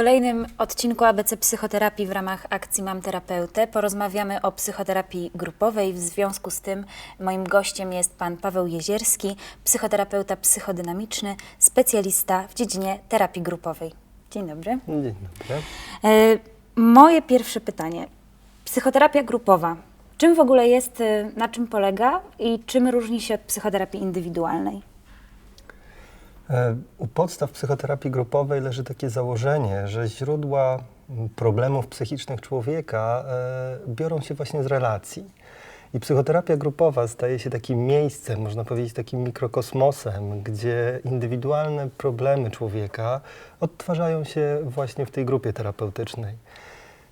kolejnym odcinku ABC Psychoterapii w ramach akcji Mam Terapeutę porozmawiamy o psychoterapii grupowej. W związku z tym moim gościem jest pan Paweł Jezierski, psychoterapeuta psychodynamiczny, specjalista w dziedzinie terapii grupowej. Dzień dobry. Dzień dobry. E, moje pierwsze pytanie. Psychoterapia grupowa. Czym w ogóle jest, e, na czym polega i czym różni się od psychoterapii indywidualnej? E, U podstaw psychoterapii grupowej leży takie założenie, że źródła problemów psychicznych człowieka e, biorą się właśnie z relacji. I psychoterapia grupowa staje się takim miejscem, można powiedzieć takim mikrokosmosem, gdzie indywidualne problemy człowieka odtwarzają się właśnie w tej grupie terapeutycznej.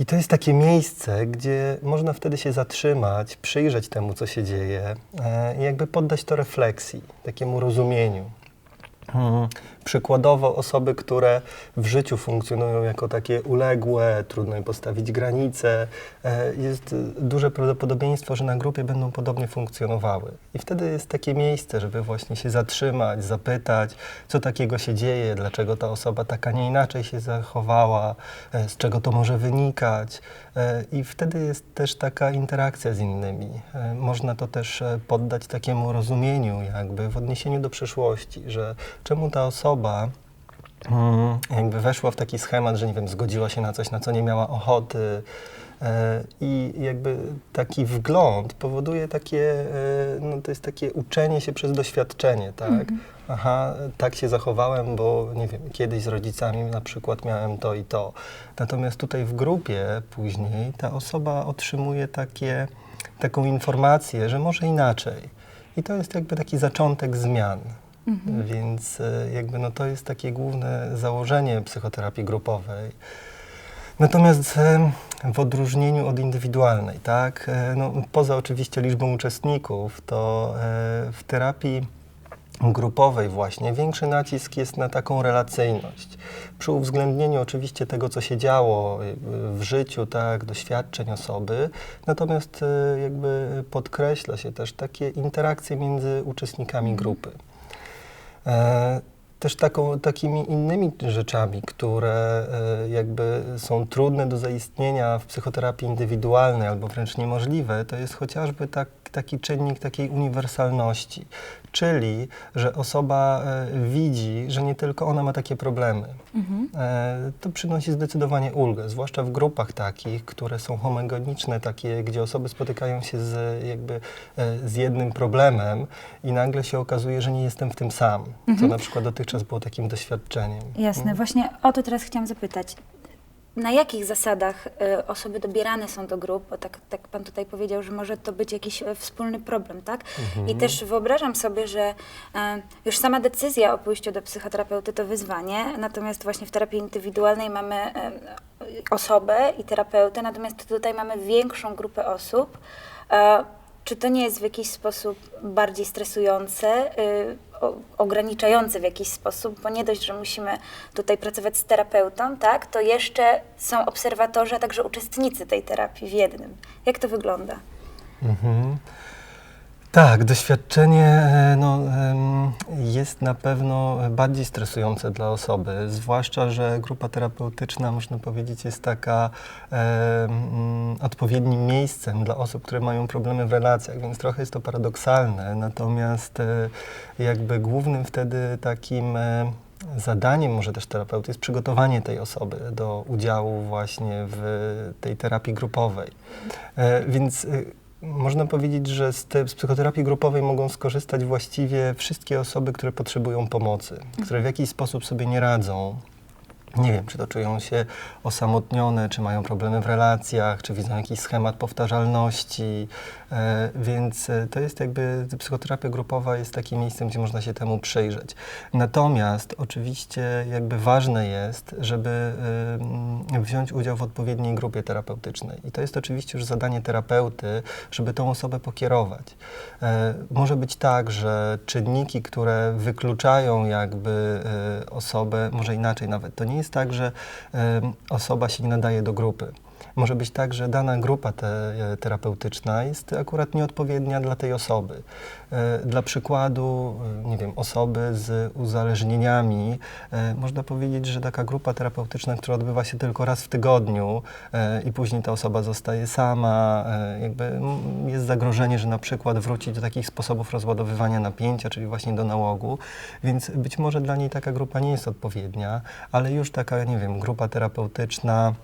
I to jest takie miejsce, gdzie można wtedy się zatrzymać, przyjrzeć temu, co się dzieje e, i jakby poddać to refleksji, takiemu rozumieniu. Mm, Przykładowo osoby, które w życiu funkcjonują jako takie uległe, trudno im postawić granice, e, jest duże prawdopodobieństwo, że na grupie będą podobnie funkcjonowały. I wtedy jest takie miejsce, żeby właśnie się zatrzymać, zapytać, co takiego się dzieje, dlaczego ta osoba tak, a nie inaczej się zachowała, e, z czego to może wynikać. E, I wtedy jest też taka interakcja z innymi. Można to też poddać takiemu rozumieniu, jakby w odniesieniu do przeszłości, że czemu ta osoba mm, jakby weszła w taki schemat, że nie wiem, zgodziła się na coś, na co nie miała ochoty. E, I jakby taki wgląd powoduje takie, e, no to jest takie uczenie się przez doświadczenie, tak? Aha, tak się zachowałem, bo nie wiem, kiedyś z rodzicami na przykład miałem to i to. Natomiast tutaj w grupie później ta osoba otrzymuje takie, taką informację, że może inaczej. I to jest jakby taki zaczątek zmian. Więc e, jakby no to jest takie główne założenie psychoterapii grupowej. Natomiast e, w odróżnieniu od indywidualnej, tak, e, no, poza oczywiście liczbą uczestników, to w terapii grupowej właśnie większy nacisk jest na taką relacyjność. Przy uwzględnieniu oczywiście tego, co się działo w życiu, tak, doświadczeń osoby, natomiast jakby podkreśla się też takie interakcje między uczestnikami grupy. E, też taką, takimi innymi rzeczami, które e, jakby są trudne do zaistnienia w psychoterapii indywidualnej albo wręcz niemożliwe, to jest chociażby tak, taki czynnik takiej uniwersalności, czyli że osoba e, widzi, że nie tylko ona ma takie problemy. E, to przynosi zdecydowanie ulgę, zwłaszcza w grupach takich, które są homogeniczne, takie, gdzie osoby spotykają się z, jakby, e, z jednym problemem i nagle się okazuje, że nie jestem w tym sam, co na przykład dotychczas było takim doświadczeniem. Jasne, właśnie o to teraz chciałam zapytać. Na jakich zasadach y, osoby dobierane są do grup? Bo tak, tak Pan tutaj powiedział, że może to być jakiś e, wspólny problem, tak? I też wyobrażam sobie, że e, już sama decyzja o pójściu do psychoterapeuty to wyzwanie, natomiast właśnie w terapii indywidualnej mamy e, osobę i terapeutę, natomiast tutaj mamy większą grupę osób. Czy to nie jest w jakiś sposób bardziej stresujące, y, o, ograniczające w jakiś sposób, bo nie dość, że musimy tutaj pracować z terapeutą, tak, to jeszcze są obserwatorzy, a także uczestnicy tej terapii w jednym. Jak to wygląda? Mhm. Tak, doświadczenie e, no, jest na pewno bardziej stresujące dla osoby, zwłaszcza, że grupa terapeutyczna, można powiedzieć, jest taka odpowiednim miejscem dla osób, które mają problemy w relacjach, więc trochę jest to paradoksalne, natomiast e, jakby głównym wtedy takim e, zadaniem może też terapeuty jest przygotowanie tej osoby do udziału właśnie w tej terapii grupowej. Więc można powiedzieć, że z, te, z psychoterapii grupowej mogą skorzystać właściwie wszystkie osoby, które potrzebują pomocy, które w jakiś sposób sobie nie radzą. Nie wiem, czy to czują się osamotnione, czy mają problemy w relacjach, czy widzą jakiś schemat powtarzalności. E, więc e, to jest jakby, psychoterapia grupowa jest takim miejscem, gdzie można się temu przyjrzeć. Natomiast oczywiście jakby ważne jest, żeby wziąć udział w odpowiedniej grupie terapeutycznej. I to jest oczywiście już zadanie terapeuty, żeby tą osobę pokierować. E, może być tak, że czynniki, które wykluczają jakby y, osobę, może inaczej nawet, to nie jest tak, że osoba się nie nadaje do grupy. Może być tak, że dana grupa te, e, terapeutyczna jest akurat nieodpowiednia dla tej osoby. E, Dla przykładu, e, nie wiem, osoby z uzależnieniami, można powiedzieć, że taka grupa terapeutyczna, która odbywa się tylko raz w tygodniu i później ta osoba zostaje sama, jakby jest zagrożenie, że na przykład wróci do takich sposobów rozładowywania napięcia, czyli właśnie do nałogu, więc być może dla niej taka grupa nie jest odpowiednia, ale już taka, nie wiem, grupa terapeutyczna,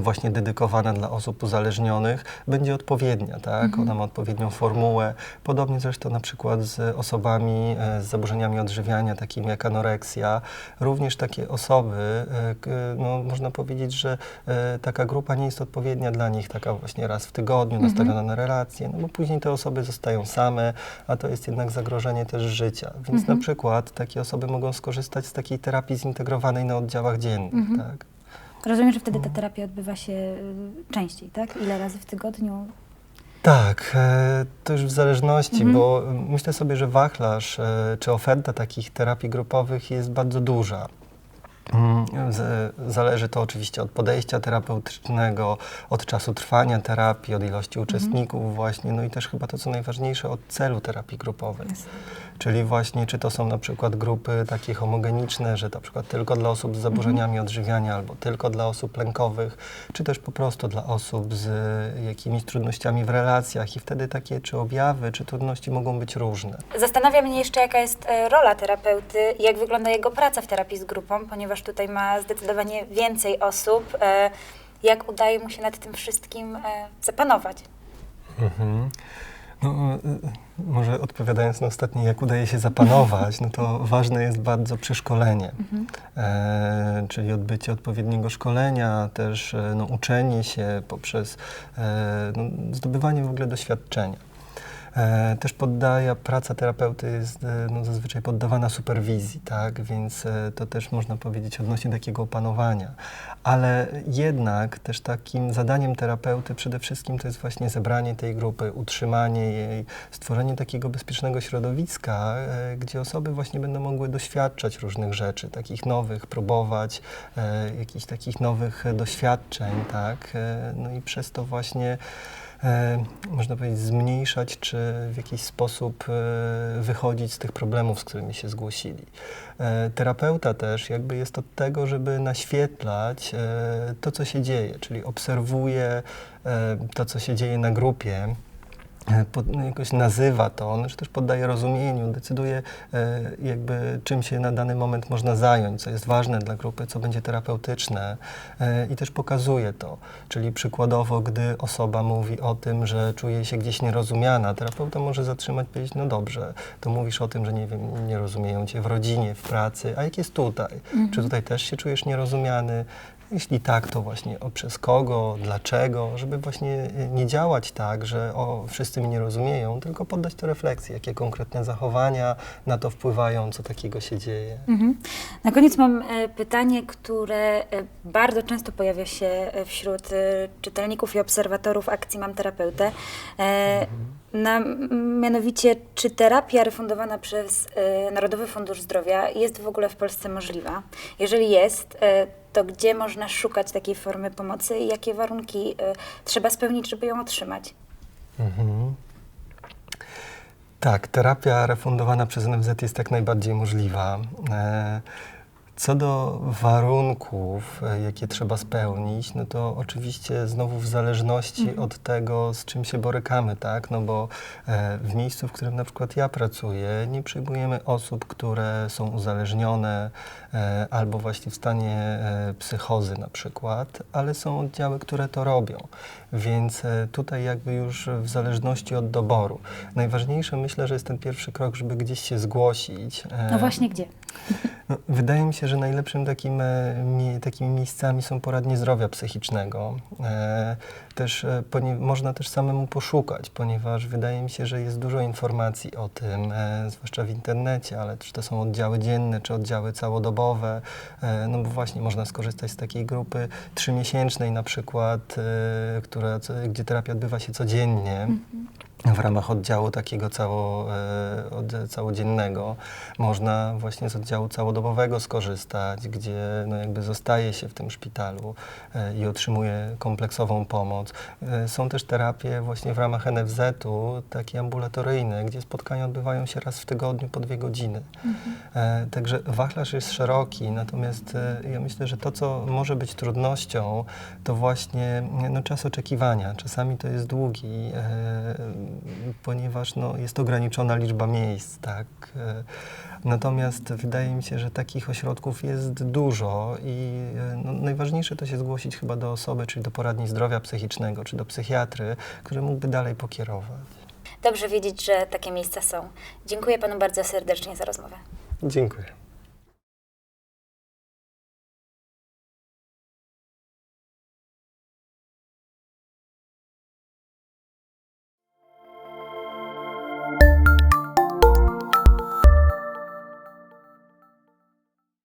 właśnie dedykowana dla osób uzależnionych, będzie odpowiednia, tak? Ona ma odpowiednią formułę. Podobnie zresztą na przykład z osobami e, z zaburzeniami odżywiania, takimi jak anoreksja. Również takie osoby, e, no, można powiedzieć, że e, taka grupa nie jest odpowiednia dla nich, taka właśnie raz w tygodniu, nastawiona na relacje, no bo później te osoby zostają same, a to jest jednak zagrożenie też życia. Więc na przykład takie osoby mogą skorzystać z takiej terapii zintegrowanej na oddziałach dziennych, tak? Rozumiem, że wtedy ta terapia odbywa się y, częściej, tak? Ile razy w tygodniu? Tak, e, to już w zależności, bo mm, myślę sobie, że wachlarz e, czy oferta takich terapii grupowych jest bardzo duża. Mm, Zależy to oczywiście od podejścia terapeutycznego, od czasu trwania terapii, od ilości uczestników właśnie, no i też chyba to, co najważniejsze, od celu terapii grupowej. Czyli właśnie, czy to są na przykład grupy takie homogeniczne, że na przykład tylko dla osób z zaburzeniami odżywiania albo tylko dla osób lękowych, czy też po prostu dla osób z jakimiś trudnościami w relacjach i wtedy takie czy objawy, czy trudności mogą być różne. Zastanawia mnie jeszcze, jaka jest e, rola terapeuty i jak wygląda jego praca w terapii z grupą, ponieważ tutaj ma zdecydowanie więcej osób. E, Jak udaje mu się nad tym wszystkim e, zapanować? Mhm. No, y, może odpowiadając na ostatnie, jak udaje się zapanować, no to ważne jest bardzo przeszkolenie, e, czyli odbycie odpowiedniego szkolenia, też e, no, uczenie się poprzez e, no, zdobywanie w ogóle doświadczenia. E, też poddaje, praca terapeuty jest e, no, zazwyczaj poddawana superwizji, tak? Więc e, to też można powiedzieć odnośnie takiego opanowania. Ale jednak też takim zadaniem terapeuty przede wszystkim to jest właśnie zebranie tej grupy, utrzymanie jej, stworzenie takiego bezpiecznego środowiska, gdzie osoby właśnie będą mogły doświadczać różnych rzeczy, takich nowych, próbować jakichś takich nowych doświadczeń, tak? No i przez to właśnie można powiedzieć, zmniejszać, czy w jakiś sposób e, wychodzić z tych problemów, z którymi się zgłosili. E, terapeuta też jakby jest od tego, żeby naświetlać e, to, co się dzieje, czyli obserwuje e, to, co się dzieje na grupie. E, no, jakoś nazywa to, czy też poddaje rozumieniu, decyduje e, jakby czym się na dany moment można zająć, co jest ważne dla grupy, co będzie terapeutyczne e, i też pokazuje to. Czyli przykładowo, gdy osoba mówi o tym, że czuje się gdzieś nierozumiana, terapeuta może zatrzymać i powiedzieć, no dobrze, to mówisz o tym, że nie wiem, nie rozumieją cię w rodzinie, w pracy, a jak jest tutaj? Czy tutaj też się czujesz nierozumiany? Jeśli tak, to właśnie o przez kogo, dlaczego, żeby właśnie nie działać tak, że o, wszyscy mnie nie rozumieją, tylko poddać to refleksji, jakie konkretne zachowania na to wpływają, co takiego się dzieje. Mhm. Na koniec mam e, pytanie, które e, bardzo często pojawia się e, wśród czytelników i obserwatorów akcji Mam Terapeutę. E, na, mianowicie, czy terapia refundowana przez Narodowy Fundusz Zdrowia jest w ogóle w Polsce możliwa? Jeżeli jest, to gdzie można szukać takiej formy pomocy i jakie warunki e, trzeba spełnić, żeby ją otrzymać? Mhm. Tak, terapia refundowana przez NFZ jest jak najbardziej możliwa. E, Co do warunków, e, jakie trzeba spełnić, no to oczywiście znowu w zależności od tego, z czym się borykamy, tak? No bo e, w miejscu, w którym na przykład ja pracuję, nie przyjmujemy osób, które są uzależnione e, albo właśnie w stanie psychozy na przykład, ale są oddziały, które to robią. Więc tutaj jakby już w zależności od doboru. Najważniejsze myślę, że jest ten pierwszy krok, żeby gdzieś się zgłosić. No właśnie gdzie? no, wydaje mi się, że najlepszym takim, e, takimi miejscami są poradnie zdrowia psychicznego. E, też e, można też samemu poszukać, ponieważ wydaje mi się, że jest dużo informacji o tym, zwłaszcza w internecie, ale czy to są oddziały dzienne, czy oddziały całodobowe. No bo właśnie można skorzystać z takiej grupy trzymiesięcznej na przykład, która, gdzie terapia odbywa się codziennie. W ramach oddziału takiego cało, e, od, całodziennego można właśnie z oddziału całodobowego skorzystać, gdzie no jakby zostaje się w tym szpitalu e, i otrzymuje kompleksową pomoc. E, Są też terapie właśnie w ramach NFZ-u, takie ambulatoryjne, gdzie spotkania odbywają się raz w tygodniu po dwie godziny. E, Także wachlarz jest szeroki, natomiast ja myślę, że to, co może być trudnością, to właśnie no, czas oczekiwania. Czasami to jest długi, ponieważ no, jest ograniczona liczba miejsc, tak. E, Natomiast wydaje mi się, że takich ośrodków jest dużo i e, no, najważniejsze to się zgłosić chyba do osoby, czyli do poradni zdrowia psychicznego, czy do psychiatry, który mógłby dalej pokierować. Dobrze wiedzieć, że takie miejsca są. Dziękuję panu bardzo serdecznie za rozmowę. Dziękuję.